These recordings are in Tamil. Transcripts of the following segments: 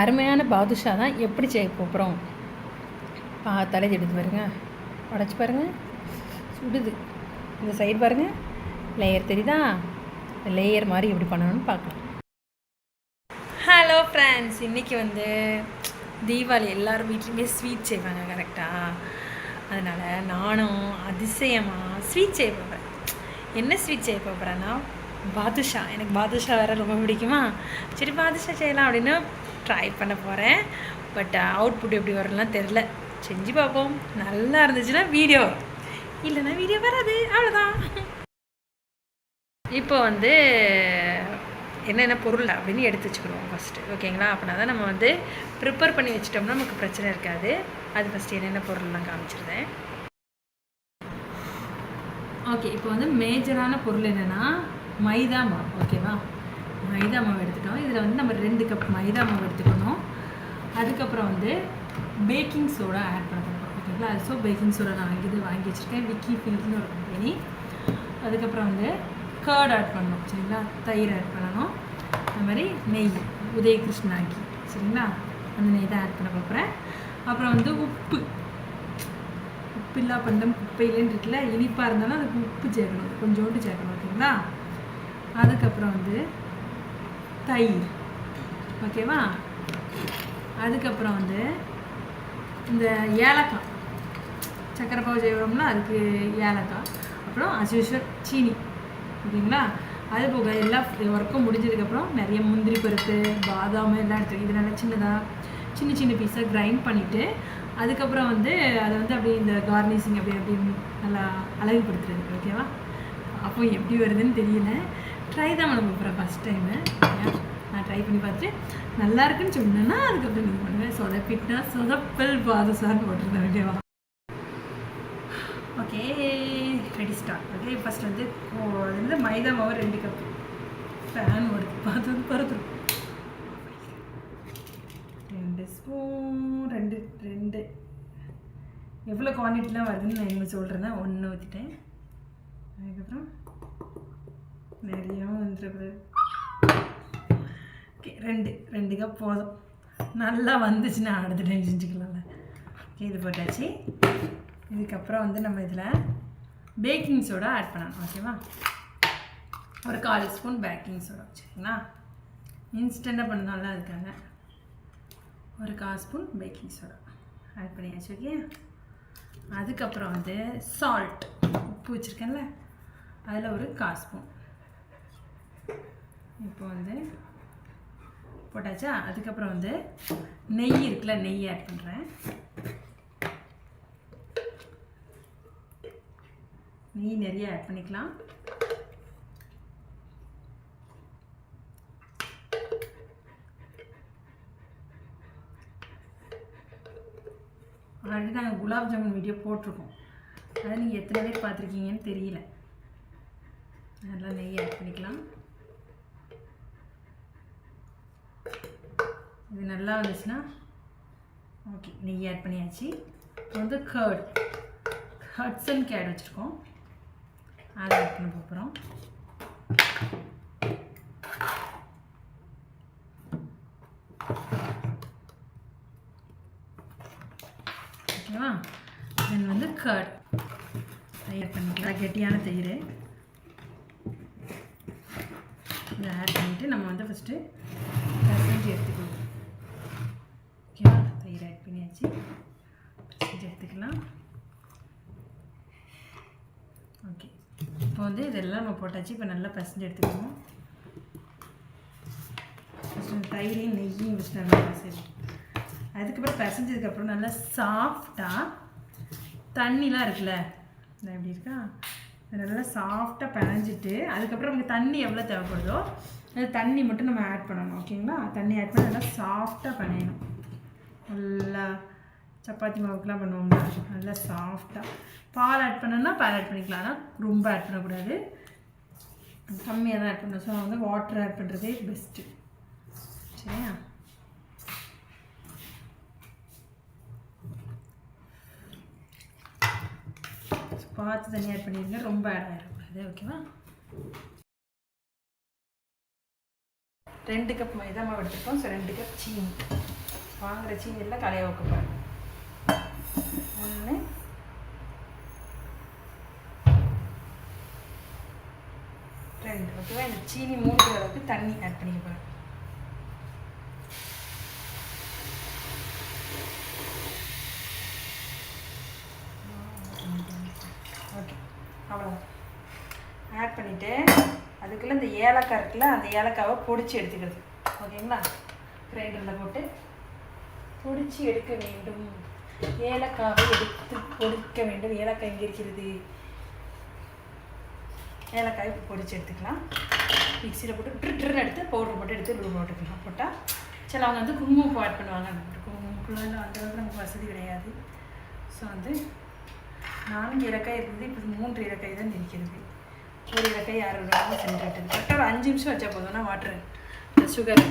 அருமையான பாதுஷா தான் எப்படி செய்ய போகிறோம் பார்த்தாலே எடுத்து பாருங்க. உடச்சி பாருங்கள் சுடுது. இந்த சைடு பாருங்கள் லேயர் தெரியுதா? லேயர் மாதிரி எப்படி பண்ணணும்னு பார்க்கலாம். ஹலோ ஃப்ரெண்ட்ஸ் இன்றைக்கி வந்து தீபாவளி எல்லோரும் வீட்லேயுமே ஸ்வீட் செய்வாங்க கரெக்டாக அதனால் நானும் அதிசயமாக ஸ்வீட் செய்ய போகிறேன் என்ன ஸ்வீட் செய்ய போகிறேன்னா பாதுஷா எனக்கு பாதுஷா வேறு ரொம்ப பிடிக்குமா? சரி பாதுஷா செய்யலாம் அப்படின்னு ட்ரை பண்ண போகிறேன் பட் அவுட்புட் எப்படி வரலாம் தெரில செஞ்சு பார்ப்போம். நல்லா இருந்துச்சுன்னா வீடியோ இல்லைன்னா வீடியோ வராது. அவ்வளோதான் இப்போ வந்து என்னென்ன பொருள் அப்படின்னு எடுத்து வச்சுக்கணும் ஃபஸ்ட்டு ஓகேங்களா அப்படின்னா தான் நம்ம வந்து ப்ரிப்பேர் பண்ணி வச்சிட்டோம்னா நமக்கு பிரச்சனை இருக்காது. அது ஃபஸ்ட்டு என்னென்ன பொருள்லாம் காமிச்சிருந்தேன். ஓகே இப்போ வந்து மேஜரான பொருள் என்னென்னா மைதா மாவு ஓகேவா மைதா மாவு எடுத்துட்டோம். இதில் வந்து நம்ம ரெண்டு கப் மைதா மாவு எடுத்துக்கணும். அதுக்கப்புறம் வந்து பேக்கிங் சோடா ஆட் பண்ண போகிறோம் ஓகேங்களா அது ஸோ பேக்கிங் சோடா நான் வாங்கி இது வாங்கி வச்சுருக்கேன். விக்கி ஃபில்ட்னு ஒரு கம்பெனி அதுக்கப்புறம் வந்து கர்ட் ஆட் பண்ணணும் சரிங்களா? தயிர் ஆட் பண்ணணும். அது மாதிரி நெய் உதயகிருஷ்ணாக்கி சரிங்களா? அந்த நெய் தான் ஆட் பண்ண பார்க்குறேன் அப்புறம் வந்து உப்பு. உப்பில்லா பண்டம் குப்பையிலேன்னு இருக்குல்ல? இனிப்பாக இருந்தாலும் அதுக்கு உப்பு சேர்க்கணும். கொஞ்சோண்டு சேர்க்கணும் ஓகேங்களா அதுக்கப்புறம் வந்து தயிர். ஓகேவா? அதுக்கப்புறம் வந்து இந்த ஏலக்காய். சக்கரை பாவு செய்வோம்ல அதுக்கு ஏலக்காய். அப்புறம் அஸ்யூஷுவல் சீனி. ஓகேங்களா? அது போக எல்லா ஒர்க்கும் முடிஞ்சதுக்கப்புறம் நிறைய முந்திரி பருப்பு பாதாம் எல்லாம் எடுத்து இது நல்லா சின்னதாக சின்ன சின்ன பீஸாக கிரைண்ட் பண்ணிவிட்டு அதுக்கப்புறம் வந்து அதை வந்து அப்படியே இந்த கார்னிஷிங் அப்படி அப்படி நல்லா அழகுபடுத்துறதுக்கு ஓகேவா? அப்போ எப்படி வருதுன்னு தெரியல. ட்ரை தான் மேடம் போகிறேன் ஃபஸ்ட் டைமு நான் ட்ரை பண்ணி பார்த்துட்டு நல்லா இருக்குன்னு சொன்னேன்னா அதுக்கப்புறம் நீங்கள் பண்ணுவேன் சொதப்பிட்டா சொதப்பல் பாதுசான்னு போட்டிருந்தேன் வேண்டியவா okay ready start okay first வந்து அது வந்து மைதா மாவு ரெண்டு கப் ஃபேன் ஓடுது பார்த்து வந்து ரெண்டு ஸ்பூன் ரெண்டு ரெண்டு. எவ்வளோ குவான்டிட்டிலாம் வருதுன்னு நான் என்ன சொல்கிறேன்னா ஒன்று ஊற்றிட்டேன் அதுக்கப்புறம் நிறையாவும் வந்துடக்கூடாது ஓகே ரெண்டு ரெண்டு கப் போதும். நல்லா வந்துச்சுன்னா அடுத்த டைம் செஞ்சுக்கலாம்ல. ஓகே இது போட்டாச்சு. இதுக்கப்புறம் வந்து நம்ம இதில் பேக்கிங் சோடா ஆட் பண்ணணும் ஓகேவா ஒரு கால் ஸ்பூன் பேக்கிங் சோடா வச்சுருக்கீங்களா இன்ஸ்டண்ட்டாக பண்ணதால அதுக்காக ஒரு கால் ஸ்பூன் பேக்கிங் சோடா ஆட் பண்ணியாச்சு ஓகே அதுக்கப்புறம் வந்து சால்ட் உப்பு வச்சுருக்கேன்ல. அதில் ஒரு கால் ஸ்பூன். இப்போ வந்து போட்டாச்சா? அதுக்கப்புறம் வந்து நெய் இருக்குல்ல நெய் ஆட் பண்ணுறேன் நெய் நிறைய ஆட் பண்ணிக்கலாம். ஆல்ரெடி நாங்கள் குலாப் ஜாமுன் வீடியோ போட்டிருக்கோம். அதை நீங்கள் எத்தனை பேர் பார்த்துருக்கீங்கன்னு தெரியல. நல்லா நெய் ஆட் பண்ணிக்கலாம். இது நல்லா வந்துச்சுன்னா ஓகே நெய் ஆட் பண்ணியாச்சு. இப்போ வந்து கர்ட் ஹட்ஸ் அண்ட் கேட் வச்சுருக்கோம். அதை ஆட் பண்ண போகிறோம் ஓகேவா தென் வந்து கர்ட் தயிர் பண்ணிக்கலாம் கெட்டியான தயிர். இதை ஆட் பண்ணிவிட்டு நம்ம வந்து ஃபஸ்ட்டு பர்சன்ட் எடுத்துக்கலாம். வச்சு ஆட் எடுத்துக்கலாம். ஓகே இப்போ வந்து இதெல்லாம் நம்ம போட்டாச்சு. இப்போ நல்லா பசஞ்சு எடுத்துக்கணும் ஃபஸ்ட்டு தயிரையும் நெய்யும் வச்சு நல்லா சரி அதுக்கப்புறம் பிசைஞ்சதுக்கப்புறம் நல்லா சாஃப்டாக தண்ணிலாம் இருக்குல்ல? எப்படி இருக்கா? நல்லா சாஃப்டாக பிணைஞ்சிட்டு அதுக்கப்புறம் நமக்கு தண்ணி எவ்வளோ தேவைப்படுதோ அந்த தண்ணி மட்டும் நம்ம ஆட் பண்ணணும். ஓகேங்களா தண்ணி ஆட் பண்ணி நல்லா சாஃப்டாக பிணையணும். நல்லா சப்பாத்தி மாவுக்குலாம் பண்ணுவோம்னா நல்லா சாஃப்டாக பால் ஆட் பண்ணணும்னா பால் ஆட் பண்ணிக்கலாம் ஆனால் ரொம்ப ஆட் பண்ணக்கூடாது. கம்மியாக தான் ஆட் பண்ணணும். ஸோ வந்து வாட்டர் ஆட் பண்ணுறதே பெஸ்ட்டு சரியா? பார்த்து தண்ணி ஆட் பண்ணிடுங்க. ரொம்ப ஆட் ஆகிடக்கூடாது ஓகேவா ரெண்டு கப் மைதா மாவு எடுத்துருக்கோம். ஸோ ரெண்டு கப் சீனி. வாங்குகிற சீனியில் எல்லாம் கலைய ஒன்று ரெண்டு. ஓகேவா? இந்த சீனி மூடுற அளவுக்கு தண்ணி ஆட் பண்ணிக்க போகிறேன் ஓகே. அவ்வளோதான் ஆட் பண்ணிவிட்டு அதுக்குள்ளே இந்த ஏலக்காய் இருக்குல்ல அந்த ஏலக்காவை பொடிச்சு எடுத்துக்கிறது. ஓகேங்களா? கிரைண்டரில் போட்டு பொடிச்சு எடுக்க வேண்டும். ஏலக்காவை எடுத்து பொடிக்க வேண்டும். ஏலக்காய் எங்கே இருக்கிறது? ஏலக்காய் இப்போ பொடிச்சு எடுத்துக்கலாம். மிக்சியில் போட்டு ட்ரு ட்ருன்னு எடுத்து பவுடர் போட்டு எடுத்து ரூ போட்டுக்கலாம். போட்டால் சில அவங்க வந்து குங்குமம் ஆட் பண்ணுவாங்க. குங்குமக்குள்ள அந்த அளவுக்கு நமக்கு வசதி கிடையாது. ஸோ வந்து நான்கு இலக்காய் இருக்குது இப்போ மூன்று இலக்காய் தான் இருக்கிறது. ஒரு இலக்காய் யாரும் வேணாலும் சென்று விட்டது கரெக்டாக ஒரு அஞ்சு நிமிஷம் வச்சா போதும்னா வாட்ரு சுகர்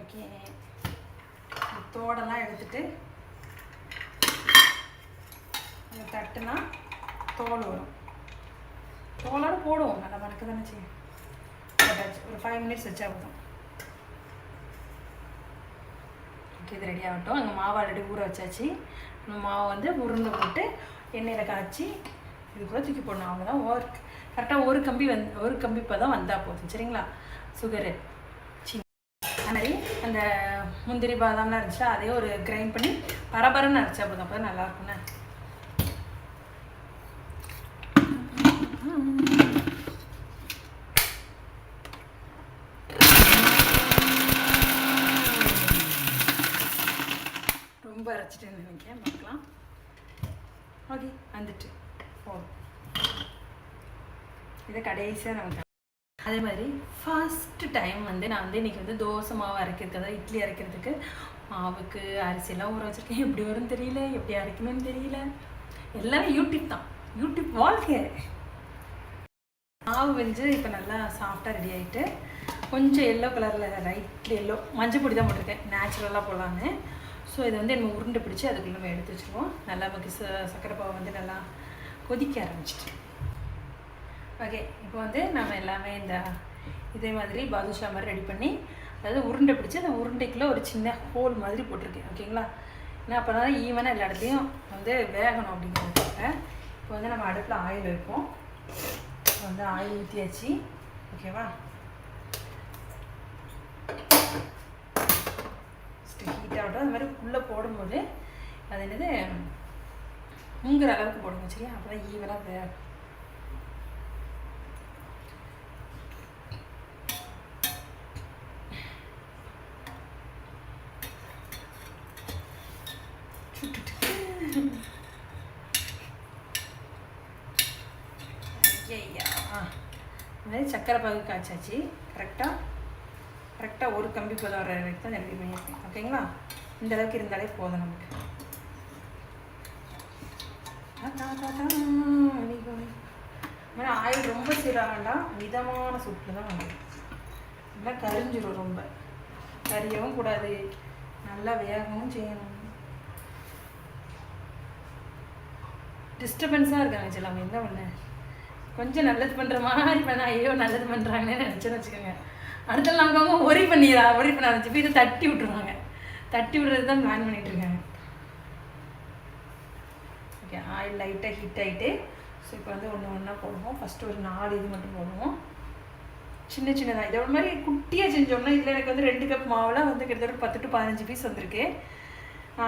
ஓகே தோடெல்லாம் எடுத்துட்டு இதை தட்டுனா தோல் வரும் தோலோடு போடுவோம் நல்லா வணக்க தானே செய்யும். போட்டாச்சு ஒரு ஃபைவ் மினிட்ஸ் வச்சா போதும். ஓகே இது ரெடி ஆகட்டும். அங்கே மாவு ஆல்ரெடி ஊற வச்சாச்சு. நம்ம மாவை வந்து உருண்டை போட்டு எண்ணெயில் காய்ச்சி இது கூட தூக்கி போடணும். அவ்வளோதான் ஒர்க் கரெக்டாக ஒரு கம்பி வந்து ஒரு கம்பி இப்போ தான் வந்தால் போதும். சரிங்களா? சுகரு அது மாதிரி அந்த முந்திரி பாதாம்லாம் இருந்துச்சா அதே ஒரு கிரைண்ட் பண்ணி பரபரன்னு அரைச்சா போதும். அப்போ தான் நல்லாயிருக்குண்ணே ரொம்ப அரைச்சிட்டேன்னு நினைக்கிறேன். பார்க்கலாம். ஓகே வந்துட்டு. போதும் இதை கடைசியாக நமக்கு அதே மாதிரி ஃபஸ்ட்டு டைம் வந்து நான் வந்து இன்றைக்கி வந்து தோசை மாவு அரைக்கிறதுக்கு அதாவது இட்லி அரைக்கிறதுக்கு மாவுக்கு அரிசியெல்லாம் ஊற வச்சுருக்கேன். எப்படி வரும்னு தெரியல எப்படி அரைக்கணும்னு தெரியல. எல்லாமே யூடியூப் தான். யூடியூப் வாழ்க்கை மாவு வந்து இப்போ நல்லா சாஃப்டாக ரெடி ஆகிட்டு கொஞ்சம் எல்லோ கலரில் லைட் எல்லோ மஞ்சள் பொடி தான் போட்டிருக்கேன். நேச்சுரலாக போடலான்னு. ஸோ இதை வந்து நம்ம உருண்டை பிடிச்சி அதுக்குள்ள நம்ம எடுத்து வச்சுருவோம். நல்லா நமக்கு ச சக்கரை பாவை வந்து நல்லா கொதிக்க ஆரம்பிச்சிட்டு. ஓகே இப்போ வந்து நம்ம எல்லாமே இந்த இதே மாதிரி பாதுஷா மாதிரி ரெடி பண்ணி அதாவது உருண்டை பிடிச்சி அந்த உருண்டைக்குள்ளே ஒரு சின்ன ஹோல் மாதிரி போட்டிருக்கேன். ஓகேங்களா ஏன்னா அப்போ தான் ஈவனாக எல்லா இடத்துலையும் வந்து வேகணும் அப்படிங்கிறதுக்காக இப்போ வந்து நம்ம அடுப்பில் ஆயில் வைப்போம். வந்து ஆயில் ஊற்றியாச்சு ஓகேவா? ஹீட் ஆகட்டும் அது மாதிரி உள்ளே போடும்போது அது என்னது முங்குற அளவுக்கு போடுங்க சரியா? அப்போ தான் ஈவனாக வேகும் ஐயா இந்த மாதிரி சக்கரை பாகு காய்ச்சாச்சு. கரெக்டாக கரெக்டாக ஒரு கம்பி போதும் வர வரைக்கும் தான் ரெடி பண்ணியிருக்கேன். ஓகேங்களா இந்த அளவுக்கு இருந்தாலே போதும் நமக்கு. ஆனால் ஆயில் ரொம்ப சீராக வேண்டாம். மிதமான சூட்டில் தான் வேணும். நல்லா கரிஞ்சிடும் ரொம்ப. கரியவும் கூடாது. நல்லா வேகவும் செய்யணும். டிஸ்டர்பன்ஸாக இருக்காங்க சில என்ன பண்ண? கொஞ்சம் நல்லது பண்ணுற மாதிரி பண்ண ஐயோ நல்லது பண்ணுறாங்கன்னு நினச்சேன்னு வச்சுக்கோங்க. அடுத்த நாங்கள் அவங்க ஒரி பண்ணிடுறா ஒரி பண்ண ஆரம்பிச்சு போய் இதை தட்டி விட்டுருவாங்க. தட்டி விடுறது தான் பிளான் பண்ணிகிட்டு இருக்காங்க ஓகே ஆயில் லைட்டாக ஹீட் ஆகிட்டு ஸோ இப்போ வந்து ஒன்று ஒன்றா போடுவோம். ஃபஸ்ட்டு ஒரு நாலு இது மட்டும் போடுவோம். சின்ன சின்னதாக இதோட மாதிரி குட்டியாக செஞ்சோம்னா இதில் எனக்கு வந்து ரெண்டு கப் மாவில் வந்து கிட்டத்தட்ட ஒரு பத்து டு பதினஞ்சு பீஸ் வந்திருக்கு.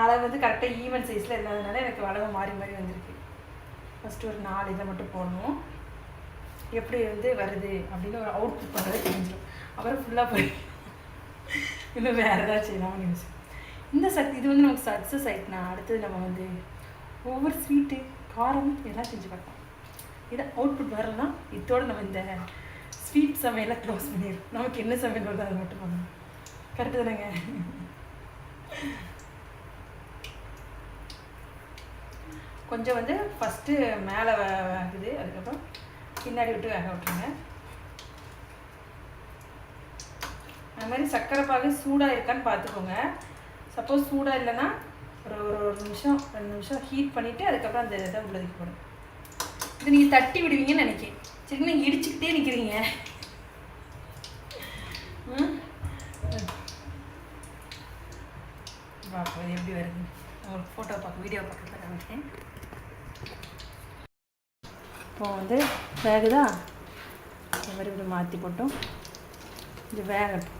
அளவு வந்து கரெக்டாக ஈவன் சைஸில் இல்லாதனால எனக்கு அளவு மாறி மாறி வந்திருக்கு. ஃபஸ்ட்டு ஒரு நாலு இதை மட்டும் போடணும். எப்படி வந்து வருது அப்படின்னு ஒரு அவுட்புட் பண்ணுறது தெரிஞ்சிடும். அப்புறம் ஃபுல்லாக போய் இன்னும் வேறு ஏதாச்சும் செய்யலாம்னு நினச்சேன். இந்த சக்தி இது வந்து நமக்கு சக்ஸஸ் ஆகிட்டுனா அடுத்தது நம்ம வந்து ஒவ்வொரு ஸ்வீட்டு காரம் எல்லாம் செஞ்சு பார்க்கலாம். இதை அவுட்புட் வரலாம் இதோட நம்ம இந்த ஸ்வீட் சமையலை க்ளோஸ் பண்ணிடுறோம் நமக்கு என்ன சமையல் வருதோ அதை மட்டும் பண்ணணும் கரெக்டு தானேங்க? கொஞ்சம் வந்து ஃபஸ்ட்டு மேலே ஆகுது அதுக்கப்புறம் பின்னாடி விட்டு வேக விட்டுருங்க. மாதிரி சர்க்கரை பாகு சூடாக இருக்கான்னு பார்த்துக்கோங்க. சப்போஸ் சூடாக இல்லைன்னா ஒரு ஒரு ஒரு நிமிஷம் ரெண்டு நிமிஷம் ஹீட் பண்ணிவிட்டு அதுக்கப்புறம் அந்த இதை உள்ளதுக்கு போடும் இது நீங்கள் தட்டி விடுவீங்கன்னு நினைக்கிறேன். சரி நீங்கள் இடிச்சுக்கிட்டே நிற்கிறீங்க ம்? பார்ப்போம் எப்படி வருது? உங்களுக்கு ஃபோட்டோ பார்க்க வீடியோ பார்க்கறத காமிக்கிறேன். இப்போ வந்து வேகுதா? இந்த மாதிரி இப்படி மாற்றி போட்டோம். இது வேகட்டும்.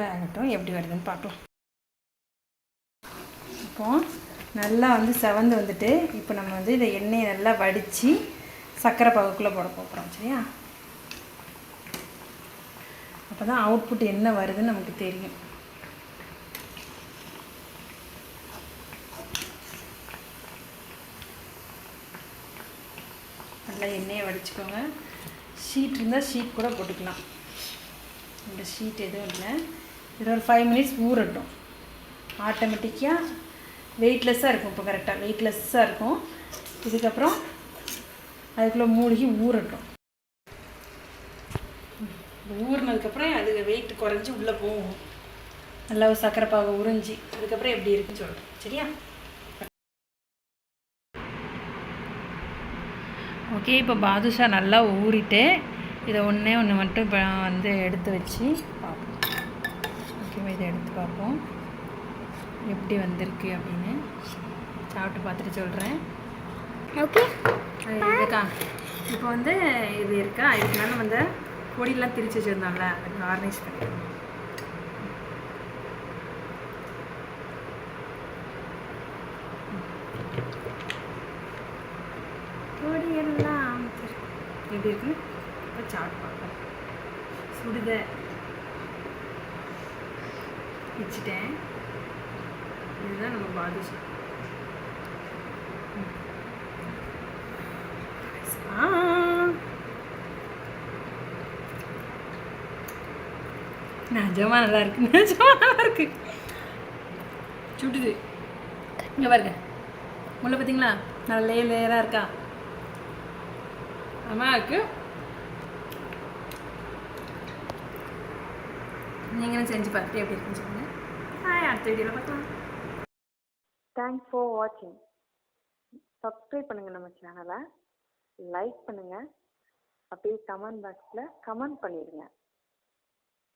வேகட்டும். எப்படி வருதுன்னு பார்க்கலாம் இப்போ நல்லா வந்து செவந்து வந்துட்டு இப்போ நம்ம வந்து இதை எண்ணெயை நல்லா வடித்து சர்க்கரை பாகுக்குள்ளே போட போகிறோம் சரியா? அப்போ தான் அவுட்புட் என்ன வருதுன்னு நமக்கு தெரியும். நல்லா எண்ணெயை வடிச்சுக்கோங்க. ஷீட் இருந்தால் ஷீட் கூட போட்டுக்கலாம். இந்த ஷீட் எதுவும் இல்லை. இது ஒரு ஃபைவ் மினிட்ஸ் ஊறட்டும். ஆட்டோமேட்டிக்காக வெயிட்லெஸ்ஸாக இருக்கும் இப்போ கரெக்டாக வெயிட்லெஸ்ஸாக இருக்கும். இதுக்கப்புறம் அதுக்குள்ளே மூழ்கி ஊறட்டும். ஊறினதுக்கப்புறம் அது வெயிட் குறைஞ்சி உள்ளே போகும். நல்லா ஒரு சர்க்கரை பாகு உறிஞ்சி அதுக்கப்புறம் எப்படி இருக்குன்னு சொல்கிறேன் சரியா? ஓகே இப்போ பாதுஷா நல்லா ஊறிட்டு இதை ஒன்றே ஒன்று மட்டும் இப்போ வந்து எடுத்து வச்சு பார்ப்போம். ஓகேவா இதை எடுத்து பார்ப்போம். எப்படி வந்திருக்கு அப்படின்னு. சாப்பிட்டு பார்த்துட்டு சொல்கிறேன் ஓகே இதுக்கா. இப்போ வந்து இது இருக்கா? இதுக்கு மேலே வந்து பொடியெலாம் திரிச்சு வச்சுருந்தாங்களே அது கார்னிஷ் பண்ணிடுவோம் பொடியெல்லாம் எப்படி இருக்கு இப்போ சாப்பிட்டு பார்ப்போம். சுடுத. வச்சுட்டேன். இதுதான் நம்ம பாதுஷா ஆ. நிஜமா நல்லா இருக்கு. நிஜமா நல்லா இருக்கு. சுட்டுது. இங்கே பாருங்க. முள்ள பார்த்தீங்களா நல்ல லேயர் லேயராக இருக்கா? ஆமாம் இருக்கு. நீங்களும் செஞ்சு பார்த்துட்டு எப்படி இருக்குன்னு சொல்லுங்கள் ஹாய் அடுத்த வீடியோவில் பார்க்கலாம். தேங்க்ஸ் ஃபார் வாட்சிங் சப்ஸ்கிரைப் பண்ணுங்கள் நம்ம சேனலை லைக் பண்ணுங்கள் அப்படியே கமெண்ட் பாக்ஸில் கமெண்ட் பண்ணிடுங்க.